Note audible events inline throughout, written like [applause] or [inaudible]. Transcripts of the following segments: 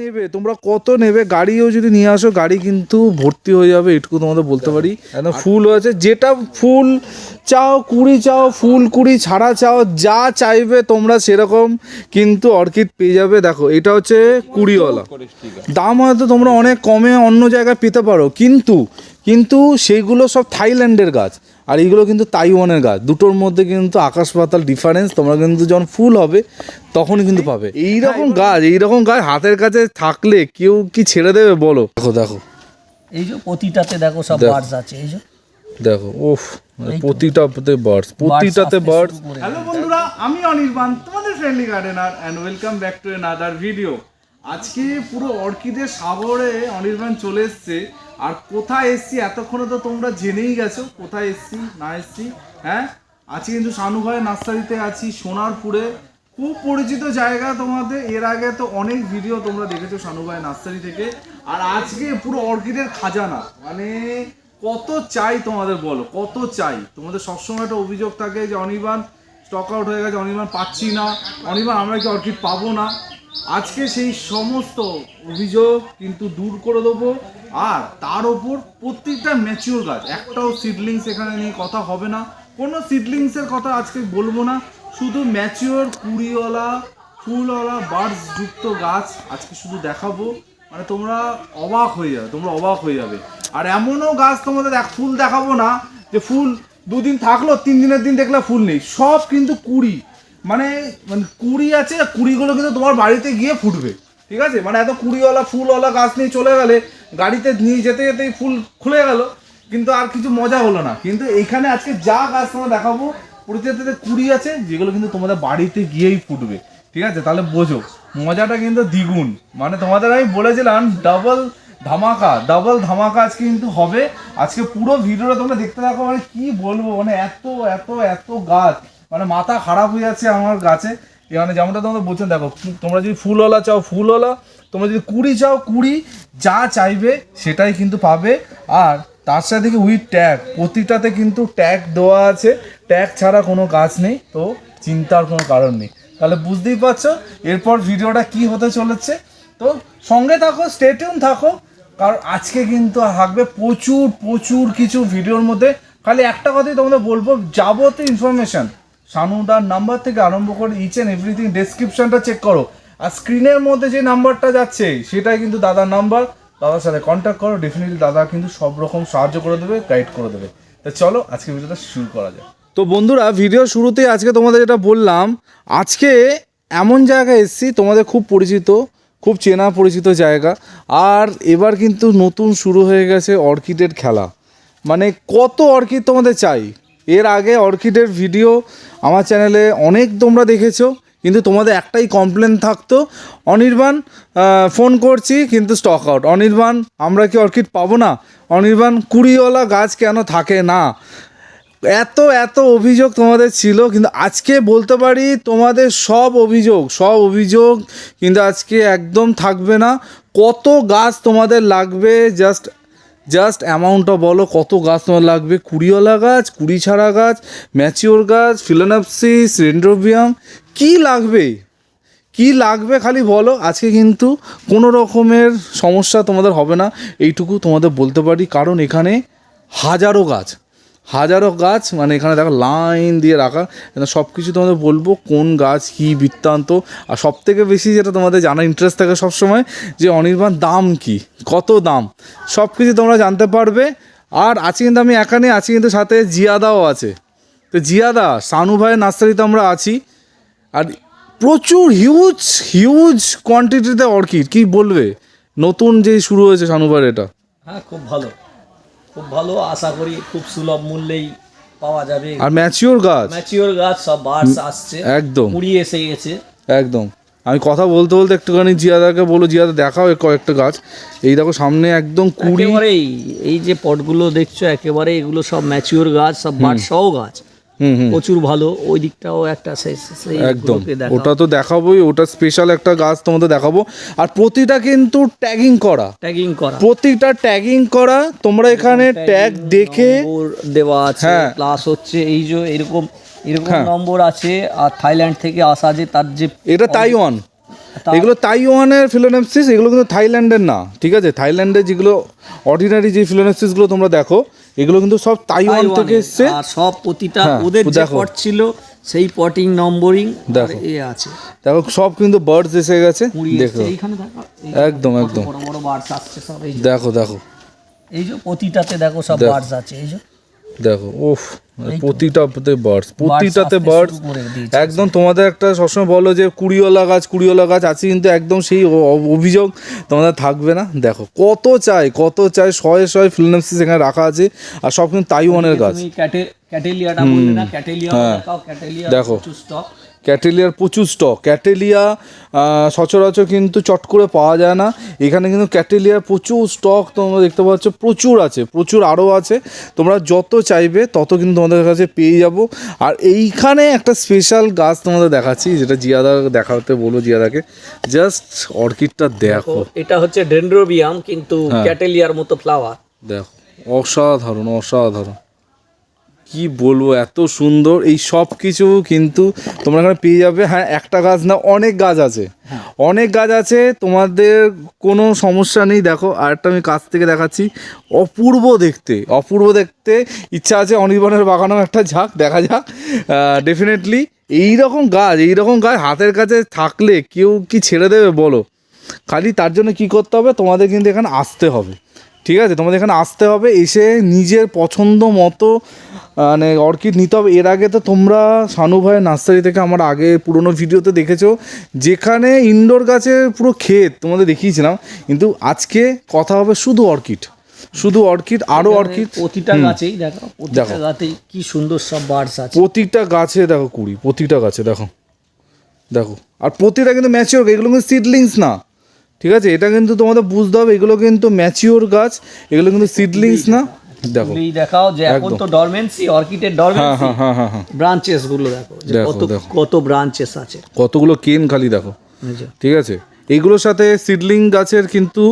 নেবে তোমরা কত নেবে? গাড়িও যদি নিয়ে আসো গাড়ি কিন্তু ভর্তি হয়ে যাবে এটুকু তোমাদের বলতে পারি। ফুল আছে যেটা ফুল চাও কুড়ি চাও ফুল কুড়ি ছাড়া চাও যা চাইবে তোমরা সেরকম কিন্তু অর্কিড পেয়ে যাবে। দেখো এটা হচ্ছে কুড়িওয়ালা। দাম হয়তো তোমরা অনেক কমে অন্য জায়গায় পেতে পারো কিন্তু কিন্তু সেইগুলো সব থাইল্যান্ডের গাছ। আর এইগুলো কিন্তু তাইওয়ানের গাছ। দুটোর মধ্যে কিন্তু আকাশ পাতাল ডিফারেন্স তোমরা কিন্তু যখন ফুল হবে তখনই কিন্তু পাবে। এইরকম গাছ এইরকম গাছ হাতের কাছে থাকলে কেউ কি ছেড়ে দেবে বলো? দেখো দেখো। এই যে প্রতিটাতে দেখো সব বার্ডস আছে এই যে। দেখো ওফ মানে প্রতিটাতে বার্ডস প্রতিটাতে বার্ডস হ্যালো বন্ধুরা আমি অনির্বাণ তোমাদের friendly gardener and welcome back to another video আজকে পুরো অর্কিডের সাগরে অনির্বাণ চলে এসছে। আর কোথায় এসছি এতক্ষণে তো তোমরা জেনেই গেছো, কোথায় এসছি, না এসছি হ্যাঁ? আজকে কিন্তু শানু ভাই নার্সারিতে আছি, সোনারপুরে। খুব পরিচিত জায়গা তোমাদের, এর আগে তো অনেক ভিডিও তোমরা দেখেছ শানু ভাই নার্সারি থেকে। আর আজকে পুরো অর্কিডের খাজানা। মানে কত চাই তোমাদের বলো, কত চাই? তোমাদের সবসময় একটা অভিযোগ থাকে যে অনির্বাণ স্টক আউট হয়ে গেছে, অনির্বাণ পাচ্ছি না। অনির্বাণ আমরা কি অর্কিড পাবো না? আজকে সেই সমস্ত অভিযোগ কিন্তু দূর করে দেবো। আর তার ওপর প্রত্যেকটা ম্যাচিওর গাছ, একটাও সিডলিংস এখানে নিয়ে কথা হবে না। কোনো সিডলিংসের কথা আজকে বলব না। শুধু ম্যাচিওর কুড়িওয়ালা, ফুলওয়ালা বার্ডস যুক্ত গাছ আজকে শুধু দেখাবো। মানে তোমরা অবাক হয়ে যাবে, তোমরা অবাক হয়ে যাবে। আর এমনও গাছ তোমাদের দেখ ফুল দেখাবো না যে ফুল দুদিন থাকল, তিন দিনের দিন দেখলে ফুল নেই। সব কিন্তু কুড়ি। মানে মানে কুড়ি আছে কুড়িগুলো কিন্তু তোমার বাড়িতে গিয়ে ফুটবে। ঠিক আছে? মানে এত কুড়িওয়ালা, ফুলওয়ালা গাছ নিয়ে চলে গেলে, গাড়িতে নিয়ে যেতে যেতেই ফুল খুলে গেল, কিন্তু আর কিছু মজা হলো না। কিন্তু এইখানে আজকে যা গাছ তোমরা দেখাবো প্রতিটাতে কুড়ি আছে, যেগুলো কিন্তু তোমাদের বাড়িতে গিয়েই ফুটবে। ঠিক আছে? তাহলে বোঝো, মজাটা কিন্তু দ্বিগুণ। মানে তোমাদের আমি বলেছিলাম ডাবল ধামাকা ডাবল ধামাকা আজকে কিন্তু হবে। আজকে পুরো ভিডিওটা তোমরা দেখতে থাকো মানে কি বলব? মানে এত এত এত গাছ। মানে মাথা খারাপ হয়ে যাচ্ছে আমার গাছে। মানে যেমনটা তোমরা বলছেন দেখো, তোমরা যদি ফুলওয়ালা চাও, ফুলওয়ালা। তোমরা যদি কুড়ি চাও, কুড়ি, যা চাইবে সেটাই কিন্তু পাবে। আর তার সাথে কি উইথ ট্যাগ, প্রতিটাতে কিন্তু ট্যাগ দেওয়া আছে। ট্যাগ ছাড়া কোনো গাছ নেই, তো চিন্তার কোনো কারণ নেই। তাহলে বুঝতেই পারছ, এরপর ভিডিওটা কি হতে চলেছে? তো সঙ্গে থাকো স্টেটিউন থাকো। কারণ আজকে কিন্তু থাকবে প্রচুর প্রচুর কিছু ভিডিওর মধ্যে। খালি একটা কথাই তোমাদের বলব, যাবতীয় ইনফরমেশন শানুদার নাম্বার থেকে আরম্ভ করে ইচ অ্যান্ড এভরিথিং ডেসক্রিপশনটা চেক করো। আর স্ক্রিনের মধ্যে যে নাম্বারটা যাচ্ছে, সেটাই কিন্তু দাদার নাম্বার। দাদার সাথে কন্ট্যাক্ট করো ডেফিনেটলি দাদা কিন্তু সব রকম সাহায্য করে দেবে গাইড করে দেবে। তো চলো, আজকে ভিডিওটা শুরু করা যায় তো বন্ধুরা ভিডিও শুরুতেই আজকে তোমাদের যেটা বললাম, আজকে এমন জায়গায় এসেছি, তোমাদের খুব পরিচিত, খুব চেনা পরিচিত জায়গা। আর এবার কিন্তু নতুন শুরু হয়ে গেছে অর্কিডের খেলা। মানে কত অর্কিড তোমাদের চাই? এর আগে অর্কিডের ভিডিও আমার চ্যানেলে অনেক তোমরা দেখেছ, কিন্তু তোমাদের একটাই কমপ্লেন থাকতো, অনির্বাণ ফোন করছি, কিন্তু স্টক আউট অনির্বাণ, আমরা কি অর্কিড পাবো না? অনির্বাণ, কুড়িওয়ালা গাছ কেন থাকে না? এত এত অভিযোগ তোমাদের ছিল, কিন্তু আজকে বলতে পারি তোমাদের সব অভিযোগ সব অভিযোগ কিন্তু আজকে একদম থাকবে না। কত গাছ তোমাদের লাগবে জাস্ট জাস্ট অ্যামাউন্টটা বলো, কত গাছ তোমার লাগবে? কুড়িওয়ালা গাছ কুড়ি ছাড়া গাছ ম্যাচিওর গাছ ফিলোনাপসিস রেন্ড্রোবিয়াম কি লাগবে? কি লাগবে খালি বলো, আজকে কিন্তু কোনো রকমের সমস্যা তোমাদের হবে না, এইটুকু তোমাদের বলতে পারি, কারণ এখানে হাজারো গাছ। হাজারো গাছ মানে এখানে দেখো লাইন দিয়ে রাখা। সব কিছু তোমাদের বলব, কোন গাছ, কী বৃত্তান্ত। আর সব থেকে বেশি যেটা তোমাদের জানার ইন্টারেস্ট থাকে সবসময়, যে অনির্বাণ দাম কি, কত দাম। সব কিছু তোমরা জানতে পারবে। আর আছি কিন্তু আমি নেই, আজকে কিন্তু সাথে জিয়াদাও আছে। তো জিয়াদা, সানু ভাইয়ের নার্সারিতে আমরা আছি। আর প্রচুর হিউজ হিউজ কোয়ান্টিটিতে অর্কিড কি বলবে? নতুন যে শুরু হয়েছে শানুবার এটা। হ্যাঁ খুব ভালো। খুব ভালো আশা করি খুব সুলভ মূল্যেই পাওয়া যাবে। আর ম্যাচিওর গাছ? ম্যাচিওর গাছ সব বার্স আসছে। একদম। কুড়ি এসে গেছে। একদম। আমি কথা বলতে বলতে একটুখানি জিয়াদাকে বলো জিয়াদা দেখাও কয়েকটা গাছ। এই দেখো সামনে একদম কুড়ি এই যে পটগুলো দেখছ একেবারে এগুলো সব ম্যাচিওর গাছ সব বার্ড সহ গাছ। প্রচুর ভালো ওই দিকটাও একটা একদম। ওটা তো দেখাবোই ওটা স্পেশাল একটা গাছ তোমাদের দেখাবো। আর প্রতিটা কিন্তু ট্যাগিং করা। ট্যাগিং করা। প্রতিটা ট্যাগিং করা তোমরা এখানে ট্যাগ দেখে দেওয়া আছে হ্যাঁ। প্লাস হচ্ছে এই যে এরকম এরকম নম্বর আছে আর থাইল্যান্ড থেকে আসা যে তার যে এটা তাইওয়ান এগুলো তাইওয়ানের ফিলোনেপসিস এগুলো কিন্তু থাইল্যান্ডের না ঠিক আছে? থাইল্যান্ডে যেগুলো অর্ডিনারি যে ফিলোনেপসিসগুলো তোমরা দেখো এগুলো কিন্তু সব তাইওয়ান থেকে। এসছে। আর সব প্রতিটা হ্যাঁ, ওদের যে পট ছিল সেই পটিং নম্বরিং দেখো। এ আছে। দেখো সব কিন্তু বার্ডস এসে গেছে। দেখো। একদম একদম। বড় বড় বার্ডস আসছে সব এই দেখো দেখো। এই যে প্রতিটাতে দেখো সব বার্ডস আছে এই যে। দেখো উফ। প্রতিটাতে বার্ডস প্রতিটাতে বার্ডস। একদম তোমাদের একটা সবসময় বলো যে কুড়িওয়ালা গাছ কুড়িওয়ালা গাছ আছে কিন্তু একদম সেই অভিযোগ তোমাদের থাকবে না দেখো কত চাই কত চাই শয়ে শয়ে ফিলনেমসি সেখানে রাখা আছে আর সব কিন্তু তাইওয়ানের গাছ হ্যাঁ। ক্যাটেলিয়া দেখো। ক্যাটেলিয়ার প্রচুর স্টক ক্যাটেলিয়া সচরাচর কিন্তু চট করে পাওয়া যায় না। এখানে কিন্তু ক্যাটেলিয়ার প্রচুর স্টক তোমরা দেখতে পাচ্ছ প্রচুর আছে প্রচুর আরও আছে। তোমরা যত চাইবে তত কিন্তু তোমাদের কাছে পেয়ে যাব। আর এইখানে একটা স্পেশাল গাছ তোমাদের দেখাচ্ছি যেটা জিয়াদা দেখাতে বলো জিয়াদাকে। জাস্ট অর্কিডটা দেখো। এটা হচ্ছে ডেন্ড্রোবিয়াম কিন্তু হ্যাঁ। ক্যাটেলিয়ার মতো ফ্লাওয়ার দেখো অসাধারণ অসাধারণ। কি বলব এত সুন্দর। এই সব কিছু কিন্তু তোমরা এখানে পেয়ে যাবে। হ্যাঁ একটা গাছ না অনেক গাছ আছে। অনেক গাছ আছে তোমাদের কোনো সমস্যা নেই। দেখো আরেকটা আমি কাছ থেকে দেখাচ্ছি। অপূর্ব দেখতে অপূর্ব দেখতে। ইচ্ছা আছে অনির্বাণের বাগানেও একটা ঝাঁক দেখা যাক। ডেফিনেটলি এই রকম গাছ এই রকম গাছ হাতের কাছে থাকলে কেউ কি ছেড়ে দেবে বলো? খালি তার জন্য কি করতে হবে? তোমাদের কিন্তু এখানে আসতে হবে। ঠিক আছে? তোমাদের এখানে আসতে হবে এসে নিজের পছন্দ মতো মানে অর্কিড নিতে হবে। এর আগে তো তোমরা শানু ভাই নার্সারি থেকে আমার আগে পুরোনো ভিডিওতে দেখেছ যেখানে ইনডোর গাছের পুরো ক্ষেত তোমাদের দেখিয়েছিলাম কিন্তু আজকে কথা হবে শুধু অর্কিড। শুধু অর্কিড আরও অর্কিড। প্রতিটা গাছেই দেখো প্রতিটা দেখো। গাছেই কি সুন্দর সব বার্ডস আছে। প্রতিটা গাছে দেখো কুড়ি প্রতিটা গাছে দেখো। দেখো। আর প্রতিটা কিন্তু ম্যাচিওর এগুলো কিন্তু সিডলিংস না। ঠিক আছে? এটা কিন্তু তোমাদের বুঝতে হবে এগুলো কিন্তু ম্যাচিওর গাছ এগুলো কিন্তু সিডলিংস না? দেখো। দেখাও যে এখন তো ডরমেন্সি অর্কিডের হ্যাঁ ডরমেন্সি হ্যাঁ হ্যাঁ ব্রাঞ্চেসগুলো দেখো কত ব্রাঞ্চেস আছে। কতগুলো কেন খালি দেখো। ঠিক আছে? এইগুলোর সাথে সিডলিং গাছের কিন্তু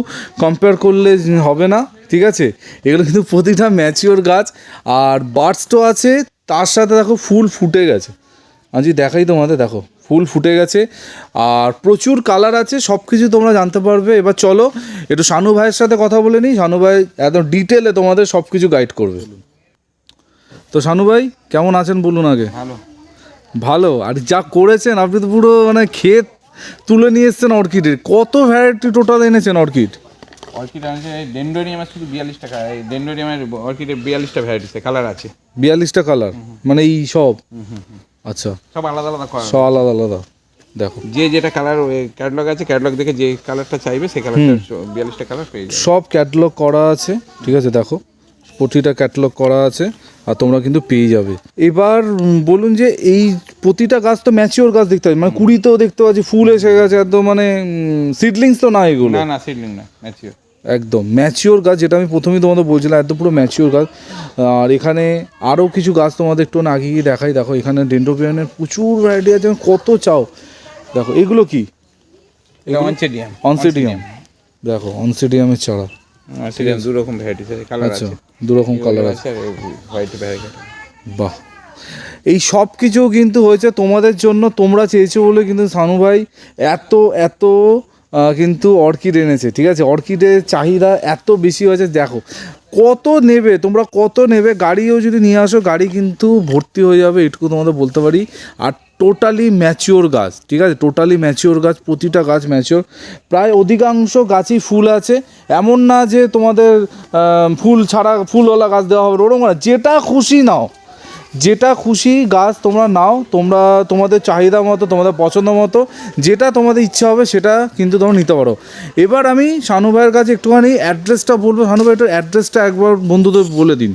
কম্পেয়ার করলে হবে না ঠিক আছে? এগুলো কিন্তু প্রতিটা ম্যাচিওর গাছ আর বার্ডস তো আছে তার সাথে দেখো ফুল ফুটে গেছে। আজ দেখাই তোমাদের দেখো। ফুল ফুটে গেছে। আর প্রচুর কালার আছে সব কিছু তোমরা জানতে পারবে। এবার চলো একটু শানু ভাইয়ের সাথে কথা বলে নিই। শানু ভাই একদম ডিটেলে তোমাদের সব কিছু গাইড করবে। তো শানু ভাই কেমন আছেন বলুন আগে? ভালো। ভালো। আর যা করেছেন আপনি তো পুরো মানে ক্ষেত তুলে নিয়ে এসছেন অর্কিডের। কত ভ্যারাইটি টোটাল এনেছেন অর্কিড? অর্কিড আছে শুধু এই ডেন্ডোরিয়ামের অর্কিডের বিয়াল্লিশটা ভ্যারাইটিস কালার আছে। বিয়াল্লিশটা কালার মানে এই সব। আচ্ছা। সব আলাদা আলাদা করা সব আলাদা আলাদা। দেখো। যে যেটা কালার ক্যাটলগ আছে ক্যাটলগ দেখে যে কালারটা চাইবে সেই কালারটা বিয়াল্লিশটা কালার পেয়ে যাবে। সব ক্যাটলগ করা আছে ঠিক আছে দেখো। প্রতিটা ক্যাটলগ করা আছে আর তোমরা কিন্তু পেয়ে যাবে। এবার বলুন যে এই প্রতিটা গাছ তো ম্যাচিওর গাছ দেখতে পাচ্ছি মানে কুড়িতেও দেখতে পাচ্ছি ফুল এসে গেছে একদম মানে সিডলিংস তো না এগুলো। না না সিডলিং না ম্যাচিওর একদম ম্যাচিওর গাছ যেটা আমি প্রথমেই তোমাদের বলছিলাম একদম পুরো ম্যাচিওর গাছ। আর এখানে আরও কিছু গাছ তোমাদের একটু আগে গিয়ে দেখাই। দেখো এখানে ডেন্ড্রোপিয়ানের প্রচুর ভ্যারাইটি আছে কত চাও। দেখো এগুলো কি? অনসিডিয়াম অনসিডিয়াম দেখো অনসিডিয়ামের চারা। অনসিডিয়াম দু রকম ভ্যারাইটিস আছে কালার আচ্ছা আছে। দু রকম কালার আছে হোয়াইট ভ্যারাইটি বাহ। এই সব কিছু কিন্তু হয়েছে তোমাদের জন্য তোমরা চেয়েছো বলে কিন্তু সানু ভাই এত এত কিন্তু অর্কিড এনেছে, ঠিক আছে? অর্কিডের চাহিদা এত বেশি হয়েছে, দেখো, কত নেবে, তোমরা কত নেবে, গাড়িও যদি নিয়ে আসো, গাড়ি কিন্তু ভর্তি হয়ে যাবে, এটুকু তোমাদের বলতে পারি। আর টোটালি ম্যাচিওর গাছ, ঠিক আছে? টোটালি ম্যাচিওর গাছ, প্রতিটা গাছ ম্যাচিওর প্রায় অধিকাংশ গাছই ফুল আছে, এমন না যে তোমাদের ফুল ছাড়া ফুলওয়ালা গাছ দেওয়া হবে, ওরকম না। যেটা খুশি নাও যেটা খুশি গাছ তোমরা নাও তোমরা তোমাদের চাহিদা মতো তোমাদের পছন্দ মতো যেটা তোমাদের ইচ্ছা হবে সেটা কিন্তু তোমরা নিতে পারো। এবার আমি শানু ভাইয়ের কাছে একটুখানি অ্যাড্রেসটা বলব। শানু ভাই একটু অ্যাড্রেসটা একবার বন্ধুদের বলে দিন।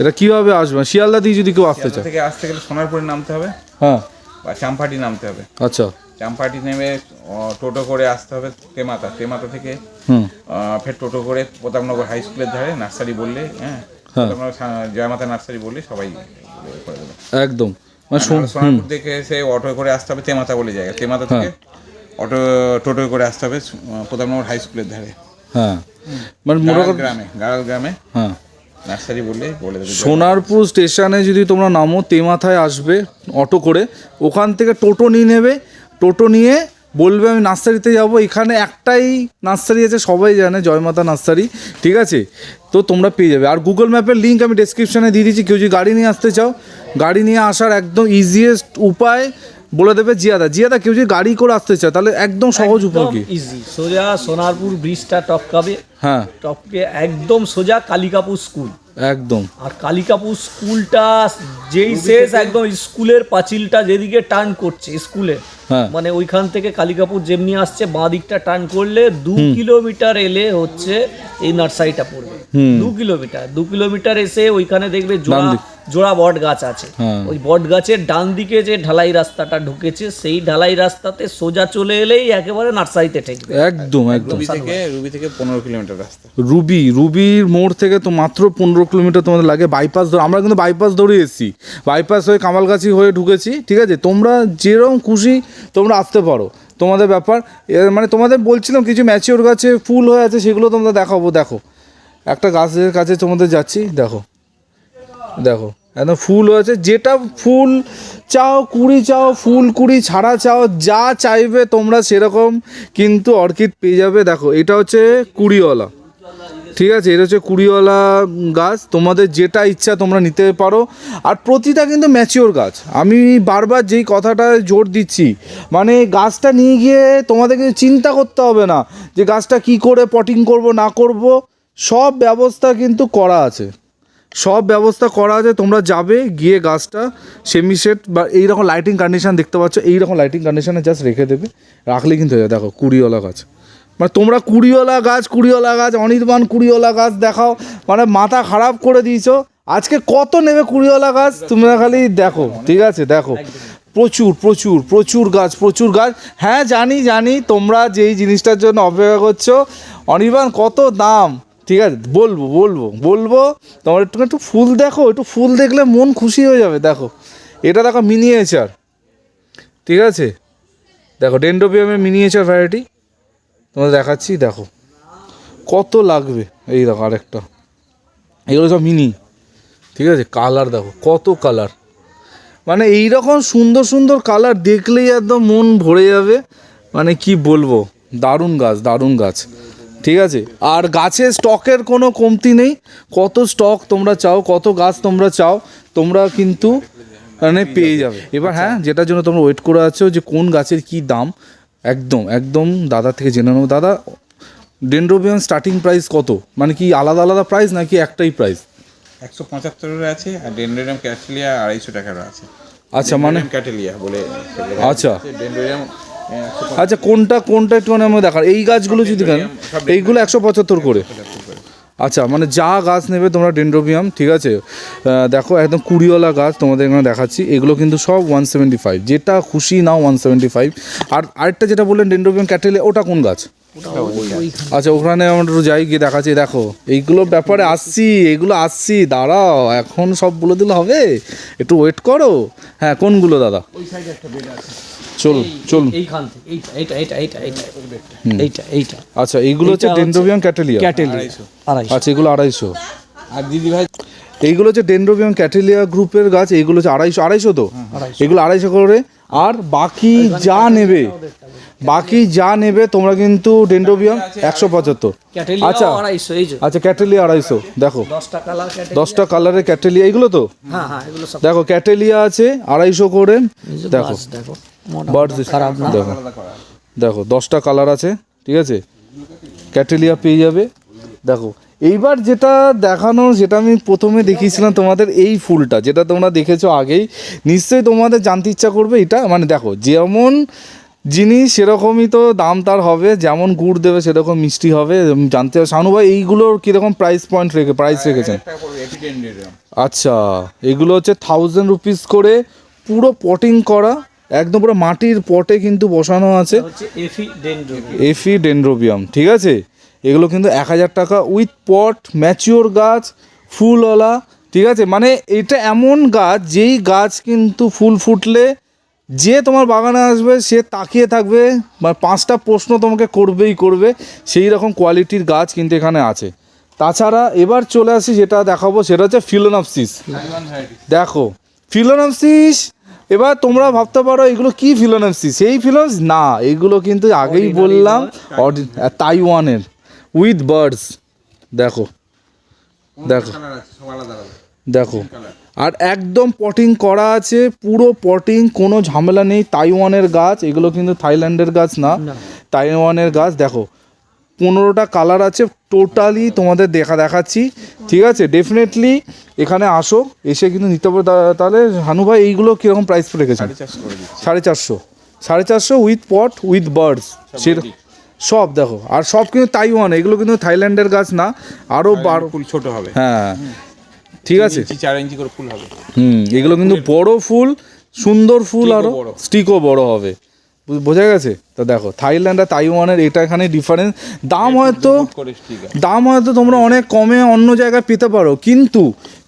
এটা কীভাবে আসবে? শিয়ালদা দিয়ে যদি কেউ আসতে চায়। থেকে আসতে গেলে সোনারপুরে নামতে হবে। হ্যাঁ। বা চাম্পাটি নামতে হবে। আচ্ছা। চাম্পাটি নেমে টোটো করে আসতে হবে তেমাতা। তেমাতা থেকে হুম। ফের টোটো করে প্রতাপনগর হাই স্কুলের ধারে নার্সারি বললে হ্যাঁ। জয়মাতা নার্সারি সবাই করে দেবে। একদম। মানে শোন সোনারপুর থেকে অটো করে আসতে হবে তেমাতা বলে জায়গা তেমাতা থেকে অটো টোটো করে আসতে হবে প্রতাপনগর হাই স্কুলের ধারে। হ্যাঁ। মানে গ্রামে গাড়াল গ্রামে হ্যাঁ। নার্সারি বললে বলে দেবে। সোনারপুর স্টেশনে যদি তোমরা নামো তেমাথায় আসবে অটো করে ওখান থেকে টোটো নিয়ে নেবে টোটো নিয়ে বলবে আমি নার্সারিতে যাব এখানে একটাই নার্সারি আছে সবাই জানে জয়মাতা নার্সারি ঠিক আছে? তো তোমরা পেয়ে যাবে। আর গুগল ম্যাপের লিঙ্ক আমি ডেসক্রিপশনে দিয়ে দিচ্ছি কেউ যদি গাড়ি নিয়ে আসতে চাও গাড়ি নিয়ে আসার একদম ইজিয়েস্ট উপায় বলে দেবে জিয়াদা। জিয়াদা কেউ যদি গাড়ি করে আসতে চায় তাহলে একদম সহজ উপায় কি ইজি সোজা সোনারপুর ব্রিজটা টপকাবে। হ্যাঁ। টপকে একদম সোজা কালিকাপুর স্কুল একদম। আর কালিকাপুর স্কুলটা যেই শেষ একদম স্কুলের পাঁচিলটা যেদিকে টার্ন করছে স্কুলে হ্যাঁ। মানে ওইখান থেকে কালিকাপুর যেমনি আসছে বাঁ দিকটা টার্ন করলে দু কিলোমিটার এলে হচ্ছে এই নার্সারিটা পড়বে। দু কিলোমিটার দু কিলোমিটার এসে ওইখানে দেখবে জোড়া। জোড়া বট গাছ আছে। হ্যাঁ। ওই বট গাছের ডান দিকে যে ঢালাই রাস্তাটা ঢুকেছে সেই ঢালাই রাস্তাতে সোজা চলে এলেই একেবারে নার্সারিতে ঠেকবে। একদম একদম। রুবি থেকে রুবি থেকে পনেরো কিলোমিটার রাস্তা। রুবি রুবির মোড় থেকে তো মাত্র পনেরো কিলোমিটার তোমাদের লাগে। বাইপাস ধরে আমরা কিন্তু বাইপাস ধরে এসেছি। বাইপাস হয়ে কামালগাছি হয়ে ঢুকেছি ঠিক আছে? তোমরা যেরকম খুশি তোমরা আসতে পারো। তোমাদের ব্যাপার মানে তোমাদের বলছিলাম কিছু ম্যাচিওর গাছে ফুল হয়ে আছে সেগুলো তোমরা দেখাবো। দেখো একটা গাছের কাছে তোমাদের যাচ্ছি দেখো। দেখো, একদম ফুল হয়েছে। যেটা ফুল চাও, কুড়ি চাও, ফুল কুড়ি, ছাড়া চাও, যা চাইবে তোমরা সেরকম কিন্তু অর্কিড পেয়ে যাবে। দেখো, এটা হচ্ছে কুড়িওয়ালা। ঠিক আছে, এটা হচ্ছে কুড়িওয়ালা গাছ। তোমাদের যেটা ইচ্ছা তোমরা নিতে পারো। আর প্রতিটা কিন্তু ম্যাচিওর গাছ। আমি বারবার যেই কথাটা জোর দিচ্ছি মানে গাছটা নিয়ে গিয়ে তোমাদের কিন্তু চিন্তা করতে হবে না যে গাছটা কি করে পটিং করব, না করব। সব ব্যবস্থা কিন্তু করা আছে। সব ব্যবস্থা করা আছে, তোমরা যাবে, গিয়ে গাছটা সেমি সেট বা এইরকম লাইটিং কন্ডিশান দেখতে পাচ্ছ, এইরকম লাইটিং কন্ডিশানে জাস্ট রেখে দেবে, রাখলে কিন্তু হয়ে দেখো, কুড়িওয়ালা গাছ। মানে তোমরা কুড়িওয়ালা গাছ কুড়িওয়ালা গাছ, অনির্বাণ কুড়িওয়ালা গাছ দেখাও মানে মাথা খারাপ করে দিয়েছ। আজকে কত নেবে কুড়িওয়ালা গাছ? তোমরা খালি দেখো, ঠিক আছে, দেখো। প্রচুর প্রচুর প্রচুর গাছ প্রচুর গাছ। হ্যাঁ জানি জানি, তোমরা যেই জিনিসটার জন্য অপেক্ষা করছ, অনির্বাণ, কত দাম? ঠিক আছে? বলব বলব বলব। তোমার একটু একটু ফুল দেখো, একটু ফুল দেখলে মন খুশি হয়ে যাবে, দেখো। এটা দেখো মিনিয়েচার ঠিক আছে? দেখো ডেন্ডোবিয়ামের মিনিয়েচার ভ্যারাইটি তোমাদের দেখাচ্ছি, দেখো। কত লাগবে? এই দেখো আরেকটা। এগুলো সব মিনি ঠিক আছে? কালার দেখো, কত কালার মানে এই রকম সুন্দর সুন্দর কালার দেখলেই একদম মন ভরে যাবে। মানে কি বলব? দারুণ গাছ দারুণ গাছ। ঠিক আছে? আর গাছের স্টকের কোনো কমতি নেই। কত স্টক তোমরা চাও কত গাছ তোমরা চাও তোমরা কিন্তু মানে পেয়ে যাবে। এবার হ্যাঁ যেটার জন্য তোমরা ওয়েট করে আছো যে কোন গাছের কি দাম একদম একদম দাদা থেকে জেনে নেব দাদা ডেন্ড্রোবিয়াম স্টার্টিং প্রাইস কত? মানে কি আলাদা আলাদা প্রাইস নাকি একটাই প্রাইস একশো পঁচাত্তরের আছে আর ডেন্ড্রোরিয়াম ক্যাটেলিয়া আড়াইশো টাকারও আছে। আচ্ছা মানে ক্যাটেলিয়া বলে আচ্ছা। ডেন্ড্রোরিয়াম আচ্ছা কোনটা কোনটা একটু মানে আমাকে দেখার এই গাছগুলো যদি দেন এইগুলো একশো পঁচাত্তর করে। আচ্ছা মানে যা গাছ নেবে তোমরা ডেন্ড্রোবিয়াম ঠিক আছে? দেখো একদম কুড়িওয়ালা গাছ তোমাদের এখানে দেখাচ্ছি। এগুলো কিন্তু সব ওয়ান সেভেন্টি ফাইভ। যেটা খুশি নাও ওয়ান সেভেন্টি ফাইভ। আর আরেকটা যেটা বললেন ডেন্ড্রোবিয়াম ক্যাটেলে ওটা কোন গাছ? আচ্ছা ওখানে আমরা একটু যাই গিয়ে দেখাচ্ছি। দেখো এইগুলোর ব্যাপারে আসছি এইগুলো আসছি। দাঁড়াও এখন সব বলে দিলে হবে? একটু ওয়েট করো। হ্যাঁ কোনগুলো দাদা? চলুন চলুন। এইখান থেকে এইটা এইটা এইটা এইটা এইটা এইটা এইটা আচ্ছা এইগুলো হচ্ছে ডেন্ড্রোবিয়াম ক্যাটেলিয়া? ক্যাটেলি আড়াইশো। আচ্ছা এগুলো আড়াইশো। আর দিদি ভাই এইগুলো হচ্ছে ডেন্ড্রোবিয়াম ক্যাটেলিয়া গ্রুপের গাছ এইগুলো হচ্ছে আড়াইশো আড়াইশো তো? এগুলো আড়াইশো করে। আর বাকি যা নেবে বাকি যা নেবে তোমরা কিন্তু ডেন্ড্রোবিয়াম একশো পঁচাত্তর। আচ্ছা আচ্ছা ক্যাটেলিয়া আড়াইশো দেখো। দশটা কালারের ক্যাটেলিয়া এগুলো তো? হ্যাঁ হ্যাঁ দেখো ক্যাটেলিয়া আছে আড়াইশো করে। দেখো। দেখো দেখো। দশটা কালার আছে ঠিক আছে? ক্যাটেলিয়া পেয়ে যাবে। দেখো এইবার যেটা দেখানো যেটা আমি প্রথমে দেখিয়েছিলাম তোমাদের এই ফুলটা যেটা তোমরা দেখেছ আগেই নিশ্চয়ই তোমাদের জানতে ইচ্ছা করবে এটা। মানে দেখো যেমন জিনিস সেরকমই তো দাম তার হবে যেমন গুড় দেবে সেরকম মিষ্টি হবে জানতে হবে। শানু ভাই এইগুলোর কীরকম প্রাইস পয়েন্ট রেখে প্রাইস রেখেছেন? এটি ডেন্ড্রোরিয়াম আচ্ছা এগুলো হচ্ছে থাউজেন্ড রুপিস করে পুরো পটিং করা একদম পুরো মাটির পটে কিন্তু বসানো আছে। এফি ডেন্ড্রোবিয়াম ঠিক আছে? এগুলো কিন্তু এক হাজার টাকা উইথ পট ম্যাচিওর গাছ ফুলওয়ালা ঠিক আছে? মানে এটা এমন গাছ যেই গাছ কিন্তু ফুল ফুটলে যে তোমার বাগানে আসবে সে তাকিয়ে থাকবে মানে পাঁচটা প্রশ্ন তোমাকে করবেই করবে সেই রকম কোয়ালিটির গাছ কিন্তু এখানে আছে। তাছাড়া এবার চলে আসি যেটা দেখাবো সেটা হচ্ছে ফিলোনপসিস দেখো ফিলোনপসিস এবার তোমরা ভাবতে পারো এগুলো কি ফিলোনেন্সি সেই ফিলোন্স না এগুলো কিন্তু আগেই বললাম তাইওয়ানের উইথ বার্ডস দেখো। দেখো। দেখো। আর একদম পটিং করা আছে পুরো পটিং কোনো ঝামেলা নেই। তাইওয়ানের গাছ এগুলো কিন্তু থাইল্যান্ডের গাছ না। তাইওয়ানের গাছ দেখো। পনেরোটা কালার আছে টোটালি তোমাদের দেখা দেখাচ্ছি। ঠিক আছে? ডেফিনেটলি এখানে আসো এসে কিন্তু নিতে পারো। তাহলে হানু ভাই এইগুলো কীরকম প্রাইস রেখেছেন? সাড়ে চারশো সাড়ে চারশো। সাড়ে চারশো উইথ পট উইথ বার্ডস সেটা সব দেখো আর সব কিন্তু তাইওয়ান এগুলো কিন্তু থাইল্যান্ডের গাছ না আরও বারো ফুল ছোট হবে। হ্যাঁ ঠিক আছে? চার ইঞ্চি করে ফুল হবে। হুম এগুলো কিন্তু বড় ফুল সুন্দর ফুল আরও স্টিকও বড় হবে। বোঝা গেছে? তো দেখো থাইল্যান্ড আর তাইওয়ানের এটা এখানে ডিফারেন্স দাম হয়তো দাম হয়তো তোমরা অনেক কমে অন্য জায়গায় পেতে পারো কিন্তু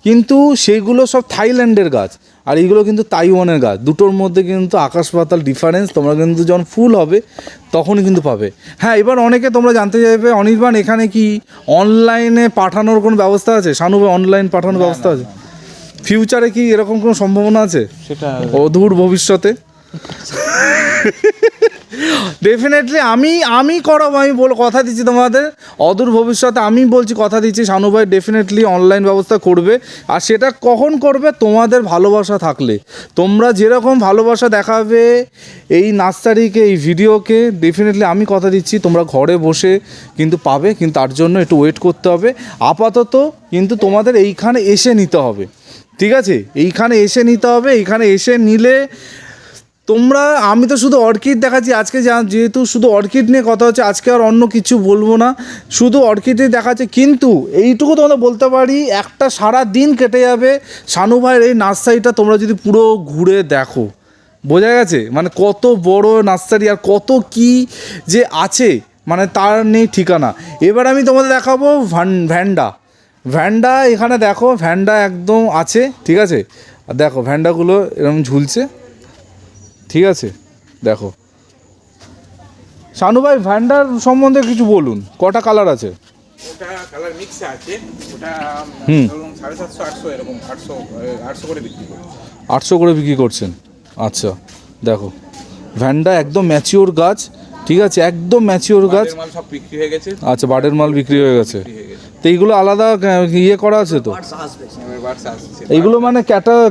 কিন্তু সেগুলো সব থাইল্যান্ডের গাছ। আর এইগুলো কিন্তু তাইওয়ানের গাছ। দুটোর মধ্যে কিন্তু আকাশ পাতাল ডিফারেন্স তোমরা কিন্তু যখন ফুল হবে তখনই কিন্তু পাবে। হ্যাঁ এবার অনেকে তোমরা জানতে চাইবে অনির্বাণ এখানে কি অনলাইনে পাঠানোর কোনো ব্যবস্থা আছে? শানু অনলাইন পাঠানোর ব্যবস্থা আছে? ফিউচারে কি এরকম কোনো সম্ভাবনা আছে? সেটা অদূর ভবিষ্যতে? [laughs] ডেফিনেটলি আমি আমি করাবো, আমি বল, কথা দিচ্ছি তোমাদের। অদূর ভবিষ্যতে আমি বলছি, কথা দিচ্ছি। শানু ভাই ডেফিনেটলি অনলাইন ব্যবস্থা করবে। আর সেটা কখন করবে? তোমাদের ভালোবাসা থাকলে। তোমরা যেরকম ভালোবাসা দেখাবে এই নার্সারিকে, এই ভিডিওকে ডেফিনেটলি আমি কথা দিচ্ছি। তোমরা ঘরে বসে কিন্তু পাবে, কিন্তু তার জন্য একটু ওয়েট করতে হবে। আপাতত কিন্তু তোমাদের এইখানে এসে নিতে হবে। ঠিক আছে? এইখানে এসে নিতে হবে, এইখানে এসে নিলে তোমরা, আমি তো শুধু অর্কিড দেখাচ্ছি, আজকে যেহেতু শুধু অর্কিড নিয়ে কথা হচ্ছে, আজকে আর অন্য কিছু বলব না। শুধু অর্কিডই দেখাচ্ছে, কিন্তু এইটুকু তোমাদের বলতে পারি, একটা সারা দিন কেটে যাবে। শানু ভাইয়ের এই নার্সারিটা তোমরা যদি পুরো ঘুরে দেখো, বোঝা গেছে? মানে কত বড় নার্সারি আর কত কি যে আছে মানে তার নেই ঠিকানা। এবার আমি তোমাদের দেখাবো ভান, ভ্যান্ডা। ভ্যান্ডা এখানে দেখো, ভ্যান্ডা একদম আছে, ঠিক আছে? দেখো, ভ্যান্ডাগুলো এরকম ঝুলছে। ঠিক আছে? দেখো। শানু ভাই ভ্যান্ডার সম্বন্ধে কিছু বলুন। কটা কালার আছে? ওটা কালার মিক্স আছে। ওটা হুম। ধরুন সাড়ে সাতশো আটশো এরকম আটশো আটশো করে বিক্রি আটশো করে বিক্রি করছেন। আচ্ছা দেখো। ভ্যান্ডা একদম ম্যাচিওর গাছ। ঠিক আছে একদম ম্যাচিওর গাছ। সব বিক্রি হয়ে গেছে। আচ্ছা বাড়ির মাল বিক্রি হয়ে গেছে। তো এইগুলো আলাদা ইয়ে করা আছে তো? এইগুলো মানে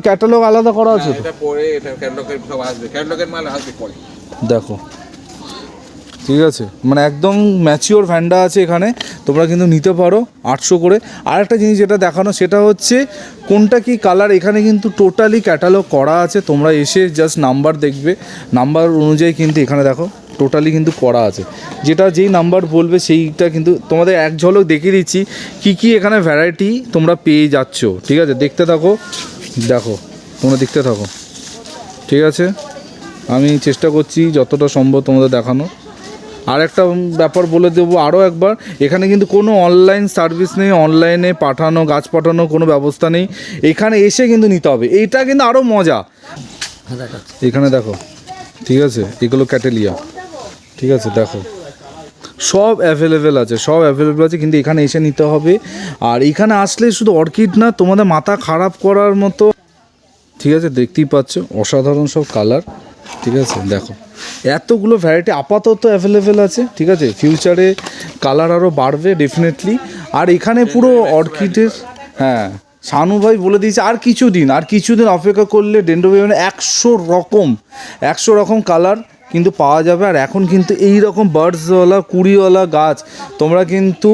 ক্যাটালগ আলাদা করা আছে তো? দেখো। ঠিক আছে মানে একদম ম্যাচিওর ভ্যান্ডা আছে এখানে। তোমরা কিন্তু নিতে পারো আটশো করে। আর একটা জিনিস যেটা দেখানো সেটা হচ্ছে কোনটা কি কালার এখানে কিন্তু টোটালি ক্যাটালগ করা আছে। তোমরা এসে জাস্ট নাম্বার দেখবে। নাম্বার অনুযায়ী কিন্তু এখানে দেখো। টোটালি কিন্তু করা আছে। যেটা যেই নাম্বার বলবে সেইটা কিন্তু তোমাদের এক ঝলক দেখিয়ে দিচ্ছি কি কি এখানে ভ্যারাইটি তোমরা পেয়ে যাচ্ছ ঠিক আছে? দেখতে থাকো দেখো তোমরা দেখতে থাকো ঠিক আছে? আমি চেষ্টা করছি যতটা সম্ভব তোমাদের দেখানো। আর একটা ব্যাপার বলে দেবো আরও একবার এখানে কিন্তু কোনো অনলাইন সার্ভিস নেই অনলাইনে পাঠানো গাছ পাঠানো কোনো ব্যবস্থা নেই। এখানে এসে কিন্তু নিতে হবে এইটা কিন্তু আরও মজা। এখানে দেখো ঠিক আছে? এগুলো ক্যাটেলিয়া। ঠিক আছে, দেখো। সব অ্যাভেলেবেল আছে, সব অ্যাভেলেবেল আছে, কিন্তু এখানে এসে নিতে হবে। আর এখানে আসলে শুধু অর্কিড না, তোমাদের মাথা খারাপ করার মতো। ঠিক আছে, দেখতেই পাচ্ছ, অসাধারণ সব কালার ঠিক আছে, দেখো। এতগুলো ভ্যারাইটি আপাতত অ্যাভেলেবেল আছে, ঠিক আছে। ফিউচারে কালার আরও বাড়বে ডেফিনেটলি আর এখানে পুরো অর্কিডের হ্যাঁ শানু ভাই বলে দিয়েছে, আর কিছুদিন আর কিছুদিন অপেক্ষা করলে ডেন্ডোবিয়ানে একশো রকম একশো রকম কালার কিন্তু পাওয়া যাবে। আর এখন কিন্তু এই রকম বার্ডসওয়ালা কুড়িওয়ালা গাছ তোমরা কিন্তু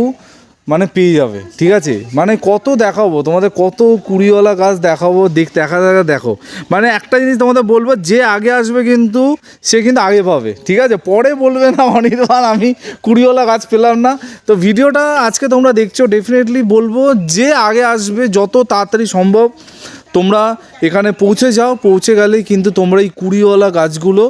মানে পেয়ে যাবে, ঠিক আছে? মানে কত দেখাবো, তোমাদের কত কুড়িওয়ালা গাছ দেখাবো, দেখ, দেখা দেখা, দেখো। মানে একটা জিনিস তোমাদের বলব, যে আগে আসবে কিন্তু, সে কিন্তু আগে পাবে, ঠিক আছে? পরে বলবে না, অনির্বাণ, আমি কুড়িওয়ালা গাছ পেলাম না। তো ভিডিওটা আজকে তোমরা দেখছ ডেফিনেটলি বলব, যে আগে আসবে, যত তাড়াতাড়ি সম্ভব তোমরা এখানে পৌঁছে যাও। পৌঁছে গেলেই কিন্তু তোমরা এই কুড়িওয়ালা গাছগুলো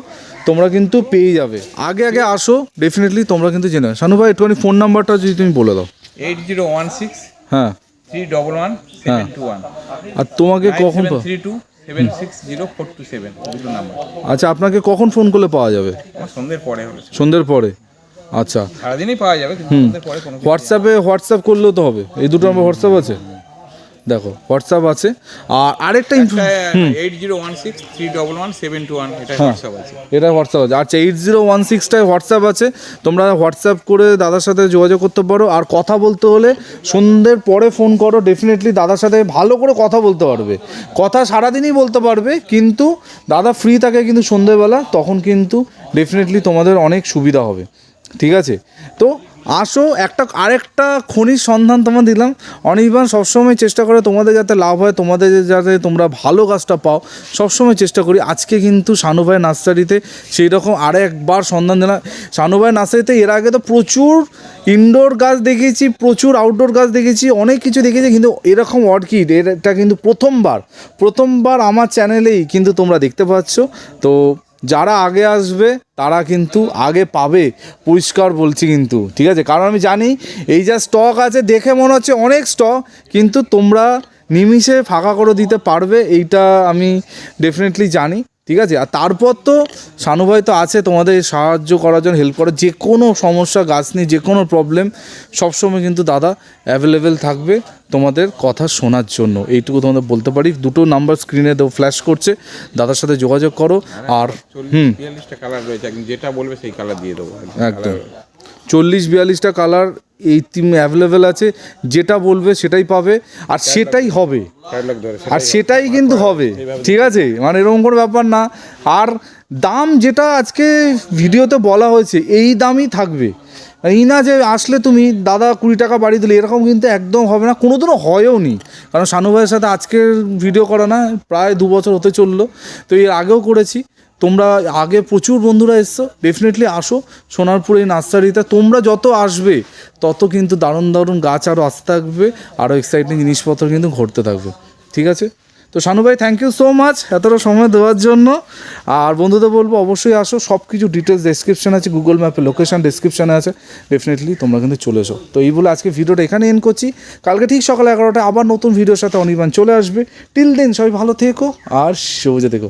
তোমরা কিন্তু পেয়ে যাবে। আগে আগে আসো ডেফিনেটলি তোমরা কিন্তু জেনে। শানু ভাই একটুখানি ফোন নাম্বারটা যদি তুমি বলে দাও। এইট জিরো ওয়ান সিক্স হ্যাঁ। Three double one seven two one আর তোমাকে কখন three two seven six zero four two seven দুটো নাম্বার আচ্ছা আপনাকে কখন ফোন করলে পাওয়া যাবে? সন্ধ্যের পরে হলো সন্ধ্যের পরে। আচ্ছা। সারাদিনই পাওয়া যাবে কিন্তু সন্ধ্যের পরে কোনো হোয়াটসঅ্যাপে হোয়াটসঅ্যাপ করলেও তো হবে। এই দুটো আমার হোয়াটসঅ্যাপ আছে? দেখো হোয়াটসঅ্যাপ আছে। আর আরেকটা eight zero one six three double one seven two one এটা হ্যাঁ। হোয়াটসঅ্যাপ আছে। এটা হোয়াটসঅ্যাপ আছে। আচ্ছা এইট জিরো ওয়ান সিক্সটায় হোয়াটসঅ্যাপ আছে। তোমরা হোয়াটসঅ্যাপ করে দাদার সাথে যোগাযোগ করতে পারো। আর কথা বলতে হলে সন্ধ্যের পরে ফোন করো। ডেফিনেটলি দাদার সাথে ভালো করে কথা বলতে পারবে। কথা সারাদিনই বলতে পারবে কিন্তু দাদা ফ্রি থাকে কিন্তু সন্ধ্যেবেলা তখন কিন্তু ডেফিনেটলি তোমাদের অনেক সুবিধা হবে। ঠিক আছে? তো আসো, একটা, আরেকটা খনির সন্ধান তোমার দিলাম। অনির্বাণ সবসময় চেষ্টা করে তোমাদের যাতে লাভ হয়, তোমাদের যাতে তোমরা ভালো গাছটা পাও, সবসময় চেষ্টা করি। আজকে কিন্তু শানুভাই নার্সারিতে সেই রকম আরে একবার সন্ধান দিলাম। শানুভাই নার্সারিতে এর আগে তো প্রচুর ইনডোর গাছ দেখেছি প্রচুর আউটডোর গাছ দেখেছি অনেক কিছু দেখেছি কিন্তু এরকম অর্কিড, এটা কিন্তু প্রথমবার প্রথমবার আমার চ্যানেলেই কিন্তু তোমরা দেখতে পাচ্ছ। তো যারা আগে আসবে, তারা কিন্তু আগে পাবে। পরিষ্কার বলছি কিন্তু, ঠিক আছে? কারণ আমি জানি, এই যা স্টক আছে, দেখে মনে হচ্ছে অনেক স্টক কিন্তু তোমরা নিমিষে ফাঁকা করে দিতে পারবে, এইটা আমি ডেফিনেটলি জানি। ঠিক আছে? আর তারপর তো সানুভাই তো আছে তোমাদের সাহায্য করার জন্য হেল্প করার যে কোনো সমস্যা গাছ নিয়ে যে কোনো প্রবলেম সবসময় কিন্তু দাদা অ্যাভেলেবেল থাকবে তোমাদের কথা শোনার জন্য। এইটুকু তোমাদের বলতে পারি। দুটো নাম্বার স্ক্রিনে দেবো ফ্ল্যাশ করছে দাদার সাথে যোগাযোগ করো। আর হুম। বিয়াল্লিশটা কালার রয়েছে যেটা বলবে সেই কালার দিয়ে দেবো। একদম। চল্লিশ বিয়াল্লিশটা কালার এই তিন অ্যাভেলেবেল আছে যেটা বলবে সেটাই পাবে আর সেটাই হবে। আর সেটাই কিন্তু হবে। ঠিক আছে? মানে এরকম কোনো ব্যাপার না। আর দাম যেটা আজকে ভিডিওতে বলা হয়েছে এই দামই থাকবে। এই না যে আসলে তুমি দাদা কুড়ি টাকা বাড়ি দিলে এরকম কিন্তু একদম হবে না। কোনো দিনও হয়ও নি। কারণ শানু ভাইয়ের সাথে আজকের ভিডিও করা না প্রায় দু বছর হতে চলল। তো এর আগেও করেছি। তোমরা আগে প্রচুর বন্ধুরা এসছো ডেফিনেটলি আসো, সোনারপুর এই নার্সারিতে। তোমরা যত আসবে, তত কিন্তু দারুণ দারুণ গাছ আরও আসতে থাকবে আরও এক্সাইটিং জিনিসপত্র কিন্তু ঘটতে থাকবে। ঠিক আছে? তো শানু ভাই থ্যাংক ইউ সো মাচ এতটা সময় দেওয়ার জন্য। আর বন্ধুদের বলব, অবশ্যই আসো সব কিছু ডিটেলস ডেসক্রিপশন আছে গুগল ম্যাপে লোকেশন ডেসক্রিপশানে আছে। ডেফিনেটলি তোমরা কিন্তু চলে এসো। তো এই বলে আজকে ভিডিওটা এখানে এন করছি। কালকে ঠিক সকাল এগারোটায় আবার নতুন ভিডিওর সাথে অনির্বাণ চলে আসবে। টিল দেন সবাই ভালো থেকো আর সবুজে থেকো।